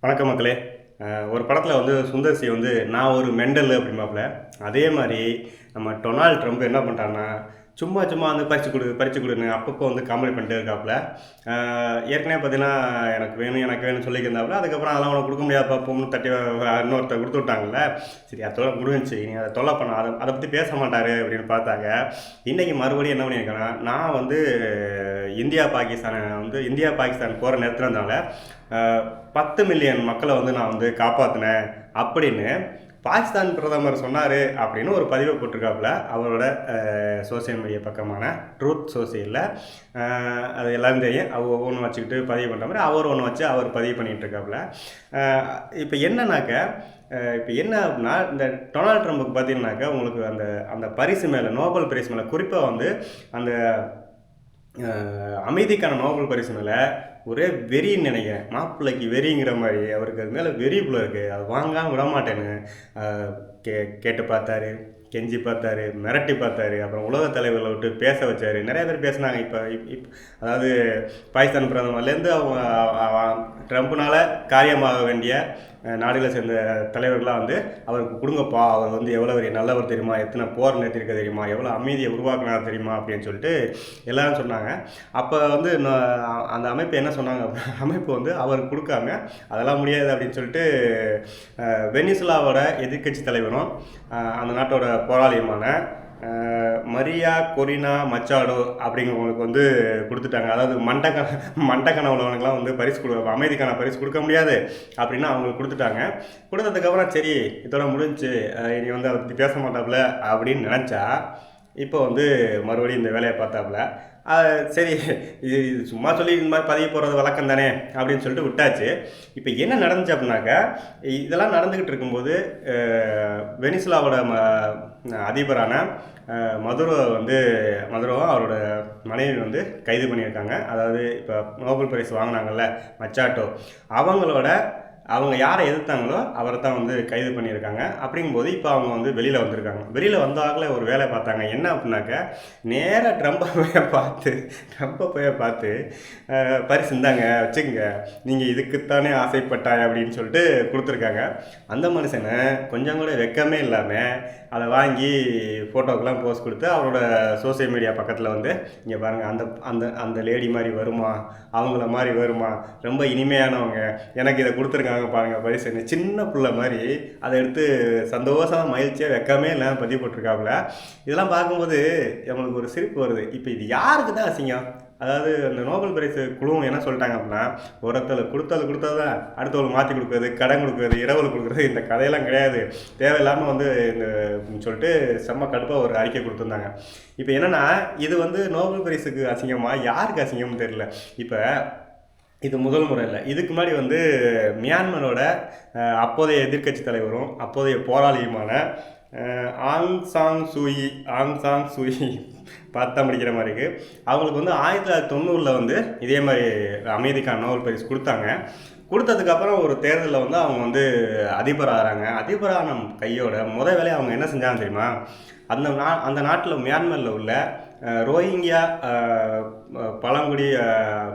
வணக்கம் மக்களே. ஒரு படத்தில் வந்து சுந்தர் சி வந்து நான் ஒரு மெண்டல் அப்படிம்பாப்புல. அதே மாதிரி நம்ம டொனால்ட் ட்ரம்ப் என்ன பண்ணுறான்னா சும்மா சும்மா வந்து பறிச்சு கொடு பறிச்சு கொடுன்னு அப்பப்போ வந்து காமெடி பண்ணிட்டே இருக்காப்புல. ஏற்கனவே பார்த்தீங்கன்னா எனக்கு வேணும் எனக்கு வேணும்னு சொல்லியிருந்தாப்புல அதுக்கப்புறம் அதெல்லாம் உனக்கு கொடுக்க முடியாது பார்ப்போம்னு தட்டி இன்னொருத்தர் கொடுத்து விட்டாங்கல்ல. சரி அதோட முடிஞ்சு நீ அதை தொல்லை பண்ண அதை அதை பற்றி பேச மாட்டார் அப்படின்னு பார்த்தாங்க. இன்றைக்கி மறுபடியும் என்ன பண்ணியிருக்கேன்னா நான் வந்து இந்தியா பாகிஸ்தானை வந்து இந்தியா பாகிஸ்தான் போகிற நேரத்தில் அஹ், பத்து மில்லியன் மக்களை வந்து நான் வந்து காப்பாற்றினேன் அப்படின்னு பாகிஸ்தான் பிரதமர் சொன்னார் அப்படின்னு ஒரு பதிவை போட்டிருக்காப்புல அவரோட சோசியல் மீடியா பக்கமான ட்ரூத் சோசியலில் அது எல்லாரும் தெரியும். அவர் ஒவ்வொன்று வச்சுக்கிட்டு பதிவு பண்ணுற மாதிரி அவர் ஒன்று வச்சு அவர் பதிவு பண்ணிகிட்டு இருக்காப்புல இப்போ என்னன்னாக்க இப்போ என்ன அப்படின்னா இந்த டொனால்ட் ட்ரம்புக்கு பார்த்தீங்கன்னாக்கா உங்களுக்கு அந்த அந்த பரிசு மேலே நோபல் பரிசு மேலே குறிப்பாக வந்து அந்த அமைதிக்கான நோபல் பரிசு மேலே ஒரே வெறின்னு நினைக்கிறேன் மாப்பிள்ளைக்கு வெறிங்கிற மாதிரி. அவருக்கு அது மேலே வெறி போல இருக்குது அது வாங்காமல் விட மாட்டேன்னு. கே கேட்டு பார்த்தாரு கெஞ்சி பார்த்தாரு மிரட்டி பார்த்தாரு. அப்புறம் உலக தலைவர்களை விட்டு பேச வச்சாரு. நிறைய பேர் பேசினாங்க. இப்போ இப் அதாவது பாகிஸ்தான் பிரதமர்லேருந்து அவங்க ட்ரம்ப்னால காரியமாக வேண்டிய நாடுகளை சேர்ந்த தலைவர்களாக வந்து அவருக்கு கொடுங்கப்பா அவர் வந்து எவ்வளோ பெரிய நல்லவர் தெரியுமா எத்தனை போர் நிறுத்திருக்க தெரியுமா எவ்வளோ அமைதியை உருவாக்குனா தெரியுமா அப்படின்னு சொல்லிட்டு எல்லாரும் சொன்னாங்க. அப்போ வந்து அந்த அமைப்பு என்ன சொன்னாங்க அமைப்பு வந்து அவருக்கு கொடுக்காம அதெல்லாம் முடியாது அப்படின்னு சொல்லிட்டு வெனிசுலாவோட எதிர்க்கட்சி தலைவரும் அந்த நாட்டோட போராளியுமான மரியா கொரினா மச்சாடோ அப்படிங்கிறவங்களுக்கு வந்து கொடுத்துட்டாங்க. அதாவது மண்டக்கண மண்டக்கண உள்ளவனுக்குலாம் வந்து பரிசு கொடு அமைதிக்கான பரிசு கொடுக்க முடியாது அப்படின்னு அவங்களுக்கு கொடுத்துட்டாங்க. கொடுத்ததுக்கப்புறம் சரி இதோட முடிஞ்சு இனி வந்து அதை பற்றி பேச மாட்டாப்புல அப்படின்னு நினச்சா இப்போ வந்து மறுபடியும் இந்த வேலையை பார்த்தாப்புல. சரி இது இது சும்மா சொல்லி இந்த மாதிரி பதவி போகிறது வழக்கம் தானே அப்படின்னு சொல்லிட்டு விட்டாச்சு. இப்போ என்ன நடந்துச்சு அப்படின்னாக்கா இதெல்லாம் நடந்துக்கிட்டு இருக்கும்போது வெனிசுலாவோட ம அதிபரான மதுரோ வந்து மதுரோவும் அவரோட மனைவி வந்து கைது பண்ணியிருக்காங்க. அதாவது இப்போ நோபல் பரிசு வாங்கினாங்கல்ல மச்சாட்டோ. அவங்களோட அவங்க யாரை எதிர்த்தாங்களோ அவரை தான் வந்து கைது பண்ணியிருக்காங்க. அப்படிங்கும்போது இப்போ அவங்க வந்து வெளியில் வந்திருக்காங்க. வெளியில் வந்தாங்களே ஒரு வேலை பார்த்தாங்க. என்ன அப்படின்னாக்க நேராக ட்ரம்ப்பை போய் பார்த்து ட்ரம்ப்பை போய் பார்த்து பரிசு இந்தாங்க வச்சுக்கோங்க. நீங்கள் இதுக்குத்தானே ஆசைப்பட்டாய் அப்படின்னு சொல்லிட்டு கொடுத்துருக்காங்க. அந்த மனுஷனை கொஞ்சம் கூட வெக்கமே இல்லாமல் அதை வாங்கி ஃபோட்டோக்கெலாம் போஸ்ட் கொடுத்து அவரோட சோஷியல் மீடியா பக்கத்தில் வந்து இங்கே பாருங்கள் அந்த அந்த அந்த லேடி மாதிரி வருமா? அவங்கள மாதிரி வருமா? ரொம்ப இனிமையானவங்க. எனக்கு இதை கொடுத்துருக்காங்க. பாருங்கள் பரிசு. சின்ன பிள்ளை மாதிரி அதை எடுத்து சந்தோஷமாக மகிழ்ச்சியாக வெக்கமே இல்லாமல் பதிவு போட்டிருக்காப்புல. இதெல்லாம் பார்க்கும்போது நம்மளுக்கு ஒரு சிரிப்பு வருது. இப்போ இது யாருக்கு தான் அசிங்கம்? அதாவது அந்த நோபல் பரிசு குழுவும் என்ன சொல்லிட்டாங்க அப்படின்னா ஒருத்தர் கொடுத்தது கொடுத்ததா அடுத்தவங்களுக்கு மாற்றி கொடுக்குறது கடன் கொடுக்குறது இரவல் கொடுக்குறது இந்த கதையெல்லாம் கிடையாது. தேவையில்லாமல் வந்து இந்த சொல்லிட்டு செம்ம கடுப்பாக ஒரு அறிக்கை கொடுத்துருந்தாங்க. இப்போ என்னென்னா இது வந்து நோபல் பரிசுக்கு அசிங்கமாக யாருக்கு அசிங்கம்னு தெரியல. இப்போ இது முதல் முறை இல்லை. இதுக்கு முன்னாடி வந்து மியான்மரோட அப்போதைய எதிர்க்கட்சி தலைவரும் அப்போதைய போராளியுமான Aung San Suu Kyi Aung San Suu Kyi பார்த்தா முடிக்கிற மாதிரி இருக்குது அவங்களுக்கு வந்து ஆயிரத்தி தொள்ளாயிரத்தி தொண்ணூறில் வந்து இதே மாதிரி அமைதிக்கான நோபல் பரிசு கொடுத்தாங்க. கொடுத்ததுக்கப்புறம் ஒரு தேர்தலில் வந்து அவங்க வந்து அதிபர் ஆகிறாங்க அதிபரான கையோட முத வேலையை அவங்க என்ன செஞ்சாங்க தெரியுமா? அந்த நா அந்த நாட்டில் மியான்மரில் உள்ள ரோஹிங்கியா பழங்குடி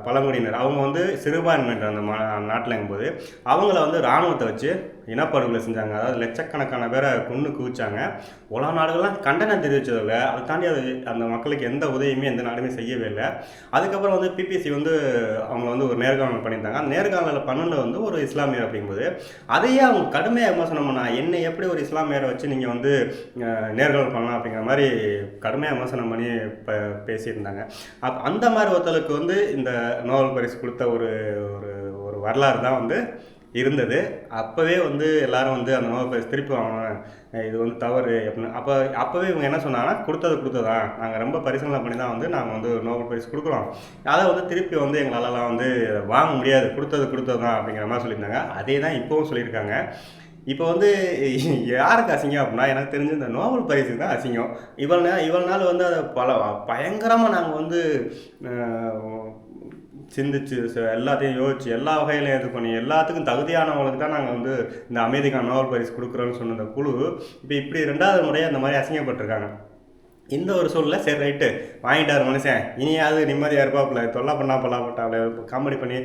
பழங்குடியினர். அவங்க வந்து சிறுபான்மையினர் அந்த மா நாட்டிலங்கும்போது அவங்கள வந்து இராணுவத்தை வச்சு இனப்படுகொலை செஞ்சாங்க. அதாவது லட்சக்கணக்கான பேரை கொண்டு குவிச்சாங்க. உலக நாடுகள்லாம் கண்டனம் தெரிவித்ததில்ல அதை தாண்டி அது அந்த மக்களுக்கு எந்த உதவியுமே எந்த நாடுமே செய்யவே இல்லை. அதுக்கப்புறம் வந்து பிபிசி வந்து அவங்க வந்து ஒரு நேர்காணல் பண்ணியிருந்தாங்க. அந்த நேர்காணலில் பண்ணல வந்து ஒரு இஸ்லாமியர் அப்படிங்கும்போது அதையே அவங்க கடுமையாக விமர்சனம் பண்ணா என்னை எப்படி ஒரு இஸ்லாமியரை வச்சு நீங்கள் வந்து நேர்காணல் பண்ணலாம் அப்படிங்கிற மாதிரி கடுமையாக விமர்சனம் பண்ணி ப பேசியிருந்தாங்க. அப் அந்த மாதிரி ஒருத்தருக்கு வந்து இந்த நோபல் பரிசு கொடுத்த ஒரு ஒரு ஒரு வரலாறு தான் வந்து இருந்தது. அப்போவே வந்து எல்லாரும் வந்து அந்த நோபல் திருப்பி வாங்கணும். இது வந்து தவறு அப்படின்னு. அப்போ அப்போவே இவங்க என்ன சொன்னாங்கன்னா கொடுத்தது கொடுத்ததா? நாங்கள் ரொம்ப பரிசீலனை பண்ணி தான் வந்து நாங்கள் வந்து நோபல் பரிசு கொடுக்குறோம். அதை வந்து திருப்பி வந்து எங்களாலலாம் வந்து வாங்க முடியாது. கொடுத்தது கொடுத்தது தான் அப்படிங்கிற மாதிரி சொல்லியிருந்தாங்க. அதே தான் இப்போவும் சொல்லியிருக்காங்க. இப்போ வந்து யாருக்கு அசிங்கம் அப்படின்னா எனக்கு தெரிஞ்ச இந்த நோபல் பரிசு தான் அசிங்கம். இவ்வளோ நாள் இவ்வளோ நாள் வந்து அதை பல பயங்கரமாக நாங்கள் வந்து சிந்திச்சு எல்லாத்தையும் யோசிச்சு எல்லா வகையிலையும் இது பண்ணி எல்லாத்துக்கும் தகுதியானவங்களுக்கு தான் நாங்கள் வந்து இந்த அமைதிக்கான நோபல் பரிசு கொடுக்குறோன்னு சொன்ன இந்த குழு. இப்போ இப்படி ரெண்டாவது முறையாக அந்த மாதிரி அசிங்கப்பட்டிருக்காங்க. இந்த ஒரு சூழ்நிலை சரி ரைட்டு வாங்கிட்டார் மனுஷன். இனியாவது நிம்மதியாக இருப்பாப்புல தொல்லை பண்ணா பண்ணா காமெடி பண்ணி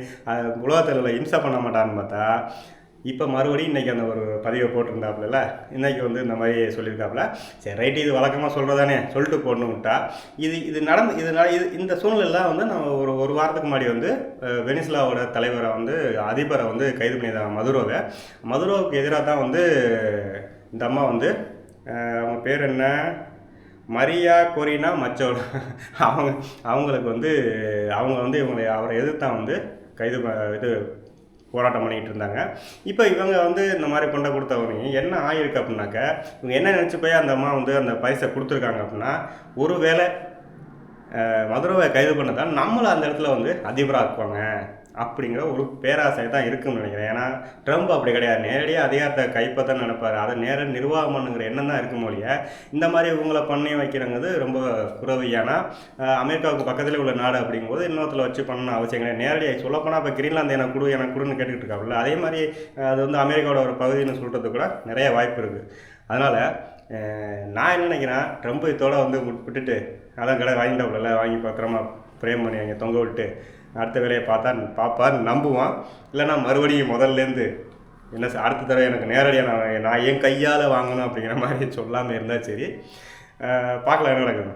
உலகத்தில் உள்ள இம்சை பண்ண மாட்டான்னு பார்த்தா இப்போ மறுபடியும் இன்றைக்கி அந்த ஒரு பதிவை போட்டிருந்தாப்புல இன்றைக்கி வந்து இந்த மாதிரி சொல்லியிருக்காப்புல. சரி ரைட்டு இது வழக்கமாக சொல்கிறதானே சொல்லிட்டு போடணுன்ட்டா இது இது நடந்து இது இது இந்த சூழ்நிலையில் வந்து நம்ம ஒரு ஒரு வாரத்துக்கு முன்னாடி வந்து வெனிஸ்லாவோட வெனிசுலாவோட தலைவரை வந்து அதிபரை வந்து கைது பண்ணியிருந்தாங்க மதுரோவை. மதுரோவுக்கு எதிராக தான் வந்து இந்த அம்மா வந்து அவங்க பேர் என்ன? மரியா கொரினா மச்சோட. அவங்க அவங்களுக்கு வந்து அவங்க வந்து இவங்களை அவரை எதிர்த்தான் வந்து கைது இது போராட்டம் பண்ணிக்கிட்டு இருந்தாங்க. இப்போ இவங்க வந்து இந்த மாதிரி கொண்டை கொடுத்தவங்க என்ன ஆயிருக்கு அப்படின்னாக்க இவங்க என்ன நினச்சி போய் அந்த அம்மா வந்து அந்த பரிசை கொடுத்துருக்காங்க அப்படின்னா ஒருவேளை வேளை மதுரவை கைது பண்ணதான் நம்மளை அந்த இடத்துல வந்து அதிபராக அப்படிங்கிற ஒரு பேராசை தான் இருக்குன்னு நினைக்கிறேன். ஏன்னா ட்ரம்ப் அப்படி கிடையாது. நேரடியாக அதிகாரத்தை கைப்பற்ற நினைப்பாரு. அதை நேர நிர்வாகம் பண்ணுங்கிற எண்ணம் தான் இருக்கும் மொழிய இந்த மாதிரி இவங்களை பண்ணி வைக்கிறங்கிறது ரொம்ப குறவு. ஏன்னா அமெரிக்காவுக்கு பக்கத்தில் உள்ள நாடு அப்படிங்கும்போது இன்னொருத்தில் வச்சு பண்ணணும் அவசியம் கிடையாது. நேரடியாக சொல்லப்போனால் இப்போ கிரீன்லாந்து எனக்கு கொடு எனக்கு கொடுன்னு கேட்டுக்கிட்டு இருக்காப்புல. அதே மாதிரி அது வந்து அமெரிக்காவோட ஒரு பகுதின்னு சொல்கிறது கூட நிறைய வாய்ப்பு இருக்குது அதனால் நான் என்ன நினைக்கிறேன் ட்ரம்ப் இதோட வந்து விட்டுட்டு அதான் கடை வாங்கிட்டாப்புல வாங்கி பத்திரமா ஃப்ரேம் பண்ணி அங்கே தொங்க விட்டு அடுத்த வேலையை பார்த்தா பார்ப்பார் நம்புவான். இல்லைன்னா மறுபடியும் முதல்லேருந்து என்ன சார் அடுத்த தடவை எனக்கு நேரடியாக நான் நான் என் கையால் வாங்கணும் அப்படிங்கிற மாதிரி சொல்லாமல் இருந்தால் சரி. பார்க்கலாம் என்ன நடக்குது